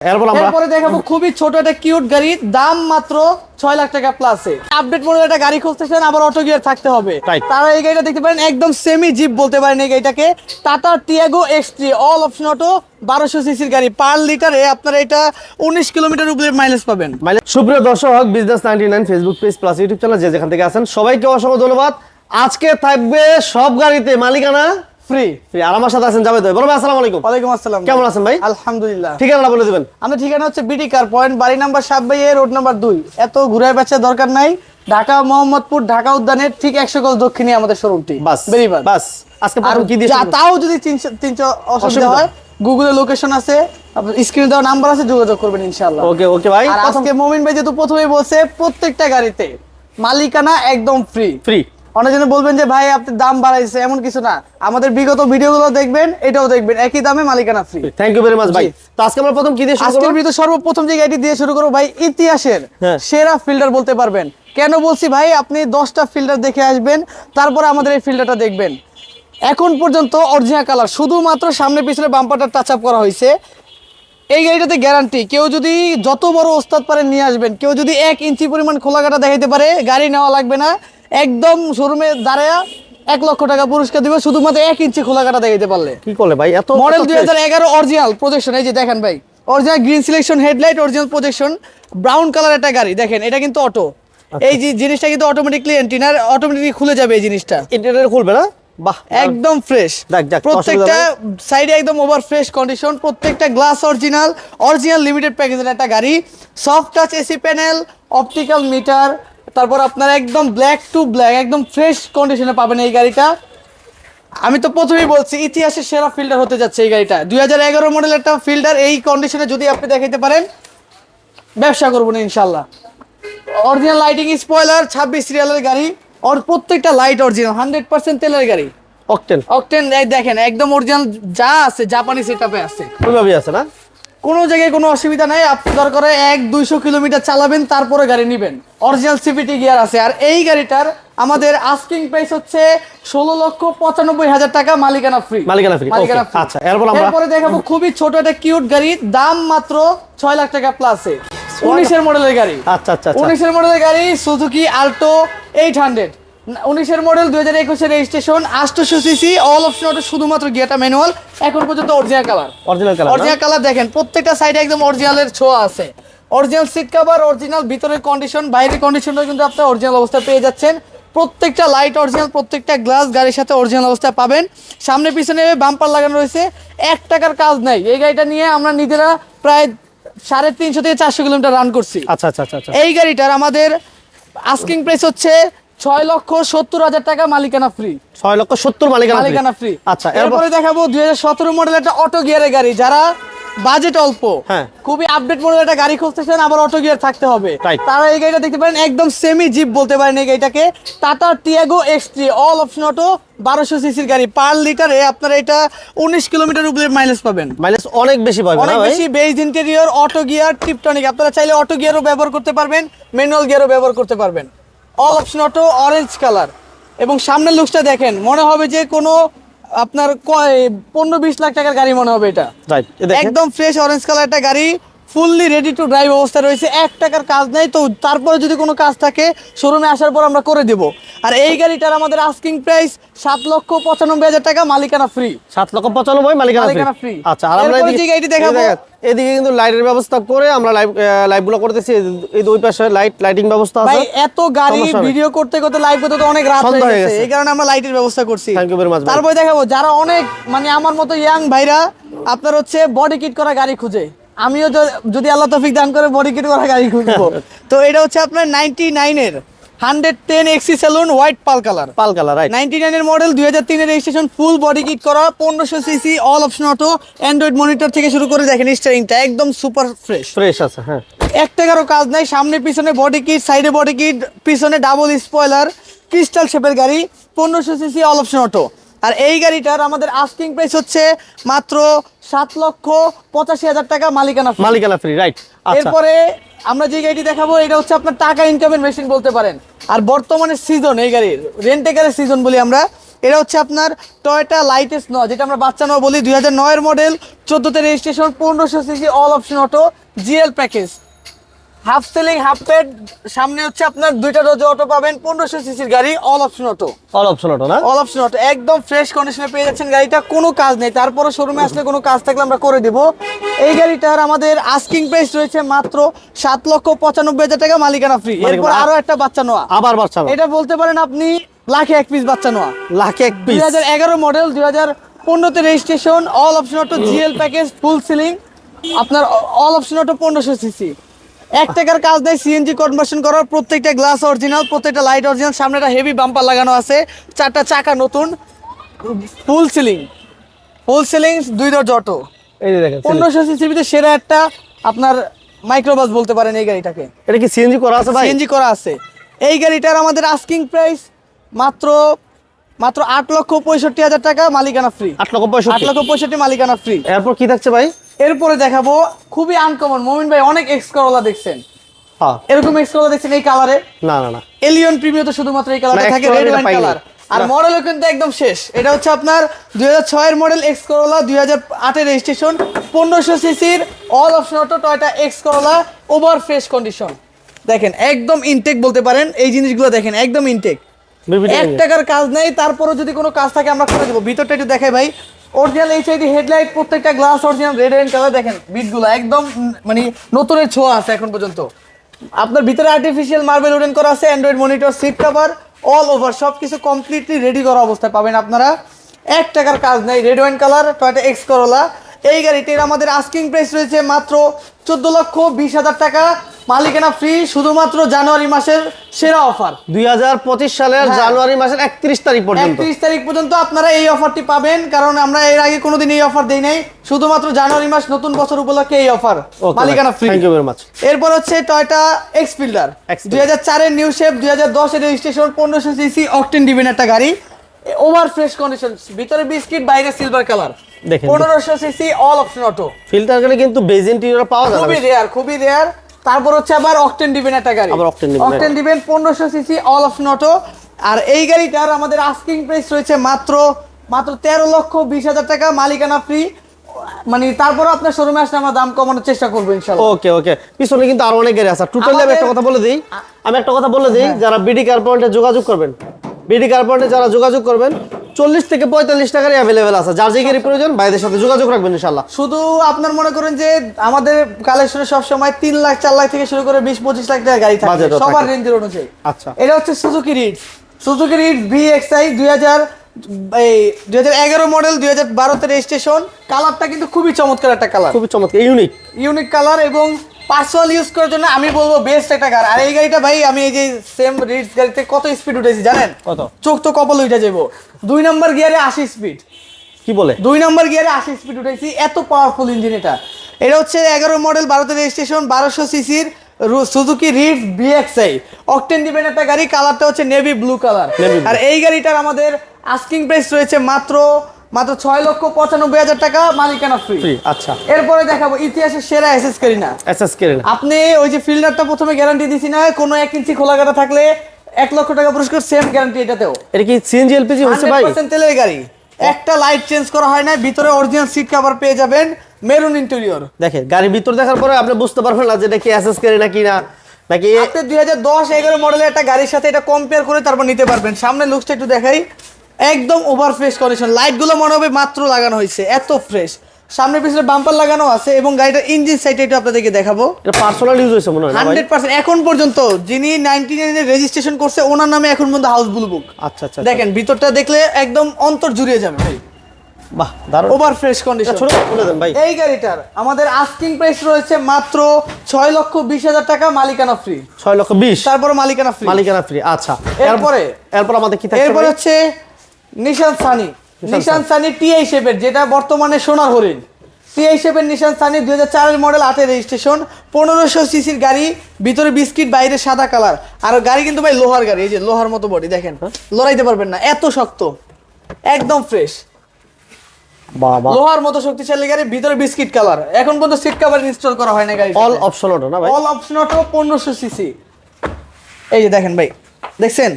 এরপর আমরা এরপরে দেখাবো খুবই ছোট একটা কিউট গাড়ি দাম মাত্র ছয় লাখ টাকা প্লাসে আপডেট মডেল একটা গাড়ি খুঁজতেছেন আবার অটো গিয়ার থাকতে হবে. তারা এই গাড়িটা দেখতে পারেন একদম সেমি জিপ বলতে পারেন এই গাড়িটাকে। টাটা টিয়াগো এক্সট্রি অল অপশন অটো বারোশো সিসির গাড়ি। পার লিটারে আপনারা এটা উনিশ কিলোমিটার উপরে মাইলেজ পাবেন। সুপ্রিয় দর্শক business ninety nine Facebook page plus YouTube channel যে যেখান থেকে আছেন সবাইকে অসংখ্য ধন্যবাদ। আজকে থাকবে সব গাড়িতে মালিকানা ফ্রি free। আর আমার সাথে আছেন যাবে তো বড় ভাই আসসালামু আলাইকুম। ওয়ালাইকুম আসসালাম কেমন আছেন ভাই? আলহামদুলিল্লাহ। ঠিকানা বলে দিবেন। আমাদের ঠিকানা হচ্ছে বিডি কার পয়েন্ট বাড়ি নাম্বার সাত বাই এ রোড নাম্বার দুই। এত ঘুরে বেচার দরকার নাই। ঢাকা মোহাম্মদপুর ঢাকা উদ্যানের ঠিক একশো গজ দক্ষিণে আমাদের শোরুমটি বাস বেরিবার বাস। আজকে আর কি দিয়ে? তাও যদি অসুবিধা অসুবিধা? হয় গুগলে লোকেশন আছে। স্ক্রিনে দেওয়া নাম্বার আছে যোগাযোগ করবেন ইনশাআল্লাহ। ওকে ওকে ভাই। আজকে মমিন ভাই যেহেতু প্রথমেই বলছে প্রত্যেকটা গাড়িতে মালিকানা একদম ফ্রি ফ্রি অনেকজন বলবেন যে ভাই আপনি দাম বাড়াইছে এমন কিছু না। আমাদের বিগত ভিডিওগুলো দেখবেন এটাও দেখবেন। একই দামে মালিকানা free thank you very much ভাই। তো আজকে আমরা প্রথম কি দিয়ে শুরু আজকের করব? ভিডিও সর্বপ্রথম যে গাড়িটি দিয়ে শুরু করব ভাই ইতিহাসের হ্যাঁ। সেরা ফিল্ডার বলতে পারবেন। কেন বলছি ভাই আপনি দশটা ফিল্ডার দেখে আসবেন তারপরে আমাদের এই ফিল্ডারটা দেখবেন। এখন পর্যন্ত অরিজিনাল কালার শুধুমাত্র সামনে পিছনে বাম্পারটা টাচ আপ করা হয়েছে। এই গাড়িটাতে গ্যারান্টি কেউ যদি যত বড় ওস্তাদ পারে নিয়ে আসবেন কেউ যদি এক ইঞ্চি পরিমাণ খোলাঘাটা দেখাইতে পারে গাড়ি নেওয়া লাগবে না। একদম শোরুমে দাঁড়ায়া এক লক্ষ টাকা পুরস্কার দিবে শুধুমাত্র এক ইঞ্চি খোলাঘাটা দেখাইতে পারলে। কি করলে ভাই? এত মডেল দুই হাজার এগারো অরিজিনাল প্রজেকশন এই যে দেখেন ভাই। Original green selection headlight original projection brown colour একটা গাড়ি দেখেন এটা কিন্তু অটো আচ্ছা। এই যে জিনিসটা কিন্তু অটোমেটিকলি এন্টিনার অটোমেটিকলি খুলে যাবে এই জিনিসটা। ইন্টারনেট খুলবে না? বাহ একদম ফ্রেশ যাক, যাক, প্রত্যেকটা সাইডে একদম ওভার ফ্রেশ কন্ডিশন প্রত্যেকটা গ্লাস অরিজিনাল অরিজিনাল লিমিটেড প্যাকেজের একটা গাড়ি। Soft touch AC panel optical meter তারপর আপনারা একদম ব্ল্যাক টু ব্ল্যাক একদম ফ্রেশ কন্ডিশনে পাবেন এই গাড়িটা। আমি তো প্রথমেই বলছি ইতিহাসের সেরা ফিল্ডার হতে যাচ্ছে এই গাড়িটা। দুই হাজার এগারো মডেল একটা ফিল্ডার এই কন্ডিশনে যদি আপনি দেখাইতে পারেন ব্যবসা করব না ইনশাল্লাহ। অরিজিনাল লাইটিং স্পয়লার ছাব্বিশ সিরিয়ালের গাড়ি ওর প্রত্যেকটা লাইট অরিজিনাল হান্ড্রেড পার্সেন্ট তেলের গাড়ি। অকটেন অকটেন দেখেন একদম অরিজিনাল যা আছে জাপানি সেটআপে আছে। আছে না? কোনো জায়গায় কোনো অসুবিধা নাই। আপনি দরকার এক দুইশো কিলোমিটার চালাবেন তারপরে গাড়ি নেবেন। অরিজিনাল সিপিটি গিয়ার আছে। আর এই গাড়িটার আমাদের আস্কিং প্রাইস হচ্ছে ষোলো লক্ষ পঁচানব্বই হাজার টাকা মালিকানা ফ্রি মালিকানা free, মালিকানা আচ্ছা, এরপরে দেখাবো খুবই ছোট একটা কিউট গাড়ি দাম মাত্র ছয় লাখ টাকা প্লাসে উনিশের মডেলের গাড়ি। আচ্ছা আচ্ছা আচ্ছা। উনিশের মডেলের গাড়ি সুজুকি আল্টো এইট হান্ড্রেড উনিশের মডেল দুই হাজার একুশের রেজিস্ট্রেশন আটশোশো সিসি অল অপশন অটো শুধুমাত্র গিয়াটা ম্যানুয়াল এখন পর্যন্ত original colour original colour original colour দেখেন প্রত্যেকটা সাইডে একদম অরিজিনালের ছোঁয়া আছে। অরিজিনাল সিট কভার অরিজিনাল ভিতরের কন্ডিশন বাইরের কন্ডিশনটা কিন্তু আপনি অরিজিনাল অবস্থা পেয়ে যাচ্ছেন। প্রত্যেকটা লাইট অরিজিনাল প্রত্যেকটা গ্লাস গাড়ির সাথে অরিজিনাল অবস্থায় পাবেন। সামনে পিছনে বাম্পার লাগানো রয়েছে। এক টাকার কাজ নাই। এই গাড়িটা নিয়ে আমরা নিজেরা প্রায় সাড়ে তিনশো থেকে চারশো কিলোমিটার রান করছি। আচ্ছা আচ্ছা আচ্ছা আচ্ছা। এই গাড়িটার আমাদের আস্কিং প্রাইস হচ্ছে ছয় লক্ষ সত্তর হাজার টাকা মালিকানা ফ্রি ছয় লক্ষ সত্তর মালিকানা ফ্রি আচ্ছা এরপরে দেখাবো দুই হাজার সতেরো মডেল একটা অটো গিয়ারের গাড়ি। যারা বাজেট অল্প হ্যাঁ। খুবই আপডেট মডেল একটা গাড়ি খুঁজতেছেন আবার অটো গিয়ার থাকতে হবে. তারা এই গাড়িটা দেখতে পারেন একদম সেমি জিপ বলতে পারেন এই গাড়িটাকে। টাটা টিয়াগো এক্সট্রি অল অপশন অটো বারোশো সিসির গাড়ি। পার লিটারে আপনারা এটা উনিশ কিলোমিটার উপরে মাইলেজ পাবেন। মাইলেজ অনেক বেশি পাবে অনেক বেশি beige interior auto gear tiptronic আপনারা চাইলে অটো গিয়ারও ব্যবহার করতে পারবেন ম্যানুয়াল গিয়ারও ব্যবহার করতে পারবেন। All option auto orange colour এবং সামনের লুকসটা দেখেন মনে হবে যে কোনো আপনার কয়- পনেরো বিশ লাখ টাকার গাড়ি মনে হবে এটা। একদম ফ্রেশ অরেঞ্জ কালার একটা গাড়ি ফুললি রেডি টু ড্রাইভ অবস্থা রয়েছে। এক টাকার কাজ নেই তো তারপরে যদি কোনো কাজ থাকে শোরুমে আসার পর আমরা করে দেব। আর এই গাড়িটার আমাদের আস্কিং প্রাইস সাত লক্ষ পঁচানব্বই হাজার টাকা মালিকানা ফ্রি সাত লক্ষ পঁচানব্বই মালিকানা free। আচ্ছা আর আমরা যে গাড়িটি দেখাবো- এদিকে কিন্তু লাইটের ব্যবস্থা করে আমরা লাইভ লাইভগুলো করতেছি। এই দুই পাশে লাইট লাইটিং ব্যবস্থা আছে। এত গাড়ি ভিডিও করতে করতে লাইভ করতে তো অনেক রাত হয়ে গেছে। এই কারণে আমরা লাইটের ব্যবস্থা করছি। You very much, ভাই। তারপরে দেখাবো যারা অনেক মানে আমার মতো ইয়াং ভাইরা আপনার হচ্ছে বডি কিট করা গাড়ি খুঁজে। আমিও যদি আল্লাহ তৌফিক দান করে বডি কিট করা গাড়ি খুঁজবো। তো এটা হচ্ছে আপনার নাইনটি নাইনের hundred ten এক্সি saloon white pearl colour pearl colour right ninety নাইনের মডেল দুই হাজার তিনের রেজিস্ট্রেশন ফুল বডি কিট করা পনেরোশো CC all option auto android monitor থেকে শুরু করে দেখেন স্টারিংটা একদম সুপার ফ্রেশ ফ্রেশ আছে হ্যাঁ। এক টাকারও কাজ নাই সামনে পিছনে বডি কিট সাইডে বডি কিট পিছনে ডাবল স্পয়লার ক্রিস্টাল শেপের গাড়ি পনেরোশো সিসি অল অপশন অটো আর এই গাড়িটার আমাদের আস্কিং প্রাইস হচ্ছে মাত্র সাত লক্ষ পঁচাশি হাজার টাকা মালিকানা মালিকানা ফ্রি রাইট আচ্ছা। এরপরে আমরা যে গাড়িটি দেখাবো এটা হচ্ছে আপনার টাকা ইনকামের মেশিন বলতে পারেন। আর বর্তমানে সিজন এই গাড়ির রেন্টেকারের সিজন বলি আমরা এটা হচ্ছে আপনার টয়টা লাইটেস্ট ন যেটা আমরা বাচ্চা ন বলি দুই হাজার নয়ের মডেল চোদ্দোতে রেজিস্ট্রেশন পনেরোশো CC all option auto GL package half ceiling half pad সামনে হচ্ছে আপনার দুইটা রোজ অটো পাবেন পনেরোশো সিসির গাড়ি all option auto all option auto না? অল অপশন অটো একদম ফ্রেশ কন্ডিশনে পেয়ে যাচ্ছেন গাড়িটা কোনো কাজ নেই। তারপরে শোরুমে আসলে কোনো কাজ থাকলে আমরা করে দেব। এই গাড়িটার আমাদের আস্কিং প্রাইস রয়েছে মাত্র সাত লক্ষ পঁচানব্বই হাজার টাকা মালিকানা ফ্রি এরপর আরও একটা বাচ্চা নোয়া আবার বাচ্চা এটা বলতে পারেন আপনি লাখে এক পিস বাচ্চা নোয়া লাখে এক পিস দুই হাজার এগারো মডেল দুই হাজার পনেরোতে registration all option auto GL package full ceiling আপনার অল অপশন অটো পনেরোশো সিসি এক টাকার কাজ দেয় সিএনজি কনভার্সন করার প্রত্যেকটা গ্লাস অরিজিনাল প্রত্যেকটা লাইট অরিজিনাল সামনে একটা হেভি বাম্পার লাগানো আছে। চারটা চাকা নতুন। ফুল সিলিং ফুল সিলিং দুই দরজা অটো এই দেখেন পনেরোশো সিসির ভিতরে সেরা একটা আপনার মাইক্রোবাস বলতে পারেন এই গাড়িটাকে। এটা কি সিএনজি করা আছে ভাই? সিএনজি করা আছে। এই গাড়িটার আমাদের আস্কিং প্রাইস মাত্র মাত্র আট লক্ষ পঁয়ষট্টি হাজার টাকা মালিকানা ফ্রি আট লক্ষ পঁয়ষট্টি। আট লক্ষ পঁয়ষট্টি মালিকানা ফ্রি এরপর কি থাকছে ভাই? এরপরে দেখাবো খুবই আনকমন মোমিন ভাই অনেক এক্স করলা দেখছেন। হ্যাঁ। এরকম এক্স করলা দেখছেন এই কালারে না না না। এলিয়ন প্রিমিয়ার তো শুধুমাত্র এই কালারটা থাকে রেড ওয়াইন কালার আর মডেলও কিন্তু একদম শেষ। এটা হচ্ছে আপনার দুই ছয়ের মডেল এক্স করোলা দুই হাজার রেজিস্ট্রেশন পনেরোশো সিসির all option auto Toyota X Corolla over fresh condition দেখেন একদম ইনটেক বলতে পারেন এই জিনিসগুলো দেখেন একদম ইনটেক এক টাকার কাজ নেই তারপরে যদি কোনো কাজ থাকে আমরা করে দেবো। ভিতরটা একটু দেখাই ভাই। অরিজিনাল এইচআইডি হেডলাইট প্রত্যেকটা glass original red and colour দেখেন বিটগুলো একদম মানে নতুনের ছোঁয়া আছে এখন পর্যন্ত। আপনার ভিতরে আর্টিফিশিয়াল মার্বেল উডেন করা আছে android monitor seat cover all over সব কিছু কমপ্লিটলি রেডি করা অবস্থায় পাবেন আপনারা। এক টাকার কাজ নেই red wine colour Toyota X Corolla এই গাড়িটির আমাদের আস্কিং প্রাইস রয়েছে মাত্র চোদ্দ লক্ষ বিশ হাজার টাকা। মালিকানা ফ্রি শুধুমাত্র জানুয়ারি মাসের সেরা অফার দুই হাজার পঁচিশ সালের হ্যাঁ। জানুয়ারি মাসের একত্রিশ তারিখ পর্যন্ত। একত্রিশ তারিখ পর্যন্ত আপনারা এই অফারটি পাবেন কারণ আমরা এর আগে কোনোদিন এই অফার দেই নাই। শুধুমাত্র জানুয়ারি মাস নতুন বছর উপলক্ষে এই অফার মালিকানা free thank you very much এরপর হচ্ছে টয়টা এক্স ফিল্ডার দুই হাজার চারের নিউ শেপ দুই হাজার দশের রেজিস্ট্রেশন পনেরোশো সিসি অকটেন ডিভিন একটা গাড়ি। ওভার ফ্রেশ কন্ডিশন ভিতরে বিস্কিট বাইরে সিলভার কালার দেখেন। পনেরোশো CC all option auto filter গেলে কিন্তু বেজিন টিউর পাওয়া যাবে। খুবই রেয়ার খুবই রেয়ার তারপর হচ্ছে আবার অকটেন ডিভেন একটা গাড়ি। আবার Octane Diven, অকটেন ডিভেন পনেরোশো সিসি অল অফ নটো আর এই গাড়িটার আমাদের আস্কিং প্রাইস রয়েছে মাত্র মাত্র তেরো লক্ষ বিশ হাজার টাকা মালিকানা ফ্রি মানে তারপর আপনার শোরুমে আসলে আমরা দাম কমানোর চেষ্টা করব ইনশাল্লাহ ওকে ওকে। পিছনে কিন্তু আরও অনেক গাড়ি আছে। টোটালি আমি একটা কথা বলে দিই। আমি একটা কথা বলে দিই যারা বিডি কার পয়েন্টে যোগাযোগ করবেন বিডি কার যারা যোগাযোগ করবেন চল্লিশ থেকে পঁয়তাল্লিশ টাকারই অ্যাভেলেবেল আছে। যার যে গাড়ি প্রয়োজন ভাইদের সাথে যোগাযোগ রাখবেন ইনশাল্লাহ শুধু আপনার মনে করেন যে আমাদের কালেকশনে সবসময় তিন লাখ চার লাখ থেকে শুরু করে বিশ পঁচিশ লাখ টাকা গাড়ি থাকে। সবার রেঞ্জের অনুযায়ী। আচ্ছা। এটা হচ্ছে সুজুকি রিডস সুজুকি দুই হাজার এই দুই হাজার এগারো মডেল দুই হাজার বারোতে রেজিস্ট্রেশন কালারটা কিন্তু খুবই চমৎকার একটা কালার খুবই চমৎকার ইউনিক ইউনিক কালার এবং পার্সোনাল ইউজ করার জন্য আমি বলব বেস্ট একটা গাড়ি আর এই গাড়িটা ভাই আমি এই যে সেম রিডস গাড়িতে কত স্পিড উঠেছি জানেন? কত? চোখ তো কপাল উঠে যাব। দুই নম্বর গিয়ারে আশি স্পিড কি বলে? দুই নম্বর গিয়ারে আশি স্পিড উঠেছি এত পাওয়ারফুল ইঞ্জিন এটা। এটা হচ্ছে এগারো মডেল ভারতের রেজিস্ট্রেশন বারোশো সিসির সুজুকি রিফ বিএক্সআই অকটেন দিবেন একটা গাড়ি কালারটা হচ্ছে নেভি ব্লু কালার আর এই গাড়িটার আমাদের আস্কিং প্রাইস রয়েছে মাত্র মাত্র ছয় লক্ষ পঁচানব্বই হাজার টাকা মালিকানা ফ্রি আচ্ছা। এরপরে দেখাবো ইতিহাসের সেরা এসএস না। এসএস কেরেন আপনি ওই যে ফিল্ডারটা প্রথমে গ্যারান্টি দিছি না কোনো এক ইঞ্চি খোলা কাটা থাকলে এক লক্ষ টাকা পুরস্কার সেম গ্যারান্টি এটাতেও। এটা কি সিএনজি এলপিজি হচ্ছে ভাই? 100% তেলের গাড়ি। একটা লাইট চেঞ্জ করা হয় না ভিতরে অরিজিনাল সিট কভার পেয়ে যাবেন মেরুন ইন্টেরিয়র দেখেন গাড়ির ভিতর দেখার পরে আপনি বুঝতে পারবেন না যে এটা কি এসএস কেরে নাকি না। নাকি আপনি দুই হাজার দশ এগারো মডেলের একটা গাড়ির সাথে এটা কম্পেয়ার করে তারপর নিতে পারবেন। সামনে লুকসটা একটু দেখাই। একদম ওভার ফ্রেশ কন্ডিশন লাইটগুলো মনে হবে মাত্র লাগানো হয়েছে এত ফ্রেশ সামনে পিছনে বাম্পার লাগানো আছে এবং গাড়িটার ইঞ্জিন সাইডে একটু আপনাদেরকে দেখাবো। এটা পার্সোনাল ইউজ হয়েছে মনে হয় না ভাই? হান্ড্রেড পার্সেন্ট এখন পর্যন্ত যিনি নাইনটি নাইনের রেজিস্ট্রেশন করছে ওনার নামে এখন পর্যন্ত হাউস ব্লু বুক আচ্ছা আচ্ছা দেখেন ভিতরটা দেখলে একদম অন্তর জুড়িয়ে যাবে। ভাই বাহ দারুণ। ওভার ফ্রেশ কন্ডিশন ছোট বলে দেন ভাই। এই গাড়িটার আমাদের আস্কিং প্রাইস রয়েছে মাত্র ছয় লক্ষ বিশ হাজার টাকা মালিকানা ফ্রি ছয় লক্ষ বিশ? তারপর মালিকানা ফ্রি মালিকানা ফ্রি আচ্ছা। এরপরে? এরপর আমাদের কি থাকছে এরপর হচ্ছে Nissan Sunny. Nissan Sunny. T শেপের যেটা বর্তমানে সোনার হরিণ। টিআই শেপের নিশান সানি দুই হাজার চারের মডেল আটের রেজিস্ট্রেশন পনেরোশো সিসির গাড়ি ভিতরে বিস্কিট বাইরে সাদা কালার। আর গাড়ি কিন্তু ভাই লোহার গাড়ি এই যে লোহার মতো বডি দেখেন। হ্যাঁ? লড়াইতে পারবেন না এত শক্ত। একদম ফ্রেশ লোহার মতো শক্তিশালী গাড়ি ভিতরে বিস্কিট কালার। এখন পর্যন্ত সিট কভার ইনস্টল করা হয় না গাড়ি অল অপশন ওটা না ভাই? অল অপশন অটো পনেরোশো সিসি। এই যে দেখেন ভাই দেখছেন?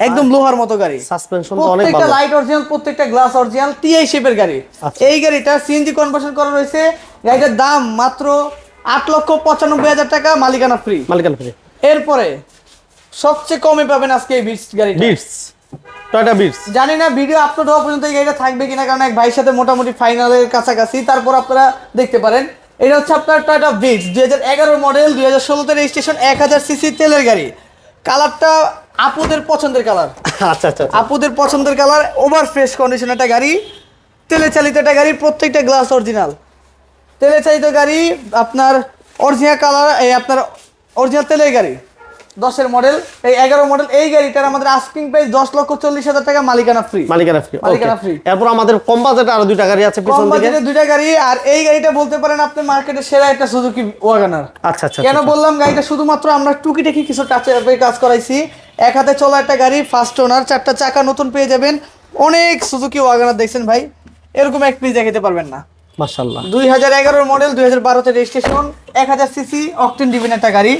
একদম লোহার মতো গাড়ি। সাসপেনশন তো অনেক প্রত্যেকটা ভালো। লাইট অরিজিনাল প্রত্যেকটা গ্লাস অরিজিনাল টিআই শেপের গাড়ি। আচ্ছা। এই গাড়িটা সিএনজি কনভার্সন করা রয়েছে। গাড়িটার দাম মাত্র আট লক্ষ পঁচানব্বই হাজার টাকা মালিকানা ফ্রি মালিকানা ফ্রি এরপরে সবচেয়ে কমে পাবেন আজকে এই বিটস গাড়িটা। বিটস টয়টা বিটস জানি না ভিডিও আপলোড হওয়া পর্যন্ত এই গাড়িটা থাকবে কিনা কারণ এক ভাইয়ের সাথে মোটামুটি ফাইনালের কাছাকাছি। তারপর আপনারা দেখতে পারেন। এটা হচ্ছে আপনার টয়টা বিটস দুই হাজার এগারো মডেল দুই হাজার ষোলোতে রেজিস্ট্রেশন এক হাজার সিসি তেলের গাড়ি। কালারটা আপুদের পছন্দের কালার। আচ্ছা আচ্ছা আচ্ছা। আপুদের পছন্দের কালার ওভার ফ্রেশ কন্ডিশন একটা গাড়ি তেলে চালিত একটা গাড়ি প্রত্যেকটা গ্লাস অরিজিনাল তেলে চালিত গাড়ি আপনার অরিজিনাল কালার এই আপনার অরিজিনাল তেলের গাড়ি। দশের মডেল এই এগারো মডেল এই গাড়িটার আমাদের আস্কিং প্রাইস দশ লক্ষ চল্লিশ হাজার টাকা মালিকানা ফ্রি মালিকানা ফ্রি মালিকানা ফ্রি এরপর আমাদের কম বাজেটে আরও দুইটা গাড়ি আছে কম বাজেটে দুইটা গাড়ি আর এই গাড়িটা বলতে পারেন আপনি মার্কেটের সেরা একটা সুজুকি ওয়াগানার আচ্ছা আচ্ছা কেন বললাম গাড়িটা শুধুমাত্র আমরা টুকিটাকি কিছু টাচের কাজ করাইছি। এক হাতে চলা একটা গাড়ি ফার্স্ট ওনার চারটা চাকা নতুন পেয়ে যাবেন। অনেক সুজুকি ওয়াগানার দেখছেন ভাই এরকম এক পিস দেখাতে পারবেন না। মাশাআল্লাহ। দুই হাজার এগারোর মডেল দুই হাজার বারোতে রেজিস্ট্রেশন এক হাজার সিসি অকটেন ডিভিন একটা গাড়ি।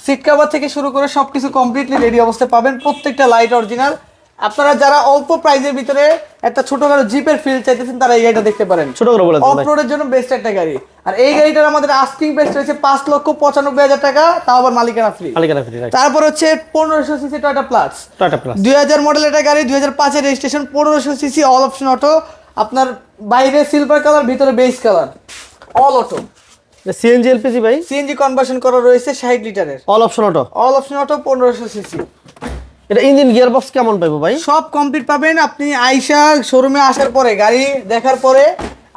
সিট কাভার থেকে শুরু করে সব কিছু কমপ্লিটলি রেডি অবস্থায় পাবেন প্রত্যেকটা লাইট অরিজিনাল আপনারা যারা অল্প প্রাইজের ভিতরে একটা ছোটখাটো জিপের ফিল চাইতেছেন তারা এই গাড়িটা দেখতে পারেন। ছোট করে বলে দেন ভাই। অফরোডের জন্য বেস্ট একটা গাড়ি। আর এই গাড়িটার আমাদের আস্কিং প্রাইস রয়েছে পাঁচ লক্ষ পঁচানব্বই হাজার টাকা তাও আবার মালিকানা ফ্রি মালিকানা ফ্রি তারপর হচ্ছে পনেরোশো CC Toyota plus Toyota plus দুই হাজার মডেল একটা গাড়ি দুই হাজার পাঁচের রেজিস্ট্রেশন পনেরোশো সিসি অল অপশন অটো আপনার বাইরে সিলভার কালার ভিতরে base colour all auto CNG LPG ভাই? সিএনজি কনভার্সন করা রয়েছে ষাট লিটারের। All option auto all option auto পনেরোশো সিসি এটা ইঞ্জিন গিয়ার বক্স কেমন পাইবো ভাই? সব কমপ্লিট পাবেন। আপনি আইসা শোরুমে আসার পরে গাড়ি দেখার পরে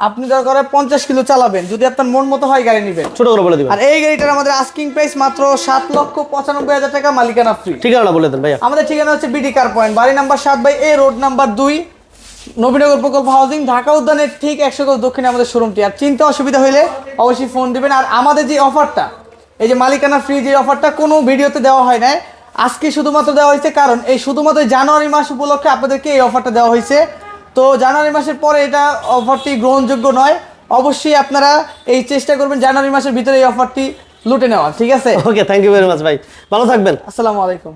আপনি দরকার হয় পঞ্চাশ কিলো চালাবেন। যদি আপনার মন মতো হয় গাড়ি নেবেন। ছোট করে বলে দিবেন। আর এই গাড়িটার আমাদের আস্কিং প্রাইস মাত্র সাত লক্ষ পঁচানব্বই হাজার টাকা মালিকানা ফ্রি ঠিকানাটা বলে দেন ভাইয়া। আমাদের ঠিকানা হচ্ছে বিডি কার পয়েন্ট বাড়ি নাম্বার সাত বাই এ রোড নাম্বার দুই। নবীনগর প্রকল্প হাউজিং ঢাকা উদ্যানের ঠিক একশো গজ দক্ষিণে আমাদের শোরুমটি আর চিন্তা অসুবিধা হলে অবশ্যই ফোন দিবেন। আর আমাদের যে অফারটা এই যে মালিকানা ফ্রি যে অফারটা কোনো ভিডিওতে দেওয়া হয় না আজকে শুধুমাত্র দেওয়া হয়েছে কারণ এই শুধুমাত্র জানুয়ারি মাস উপলক্ষে আপনাদেরকে এই অফারটা দেওয়া হয়েছে। তো জানুয়ারি মাসের পরে এটা অফারটি গ্রহণযোগ্য নয়। অবশ্যই আপনারা এই চেষ্টা করবেন জানুয়ারি মাসের ভিতরে এই অফারটি লুটে নেওয়ার ঠিক আছে? Okay thank you very much ভাই। ভালো থাকবেন। আসসালামু আলাইকুম।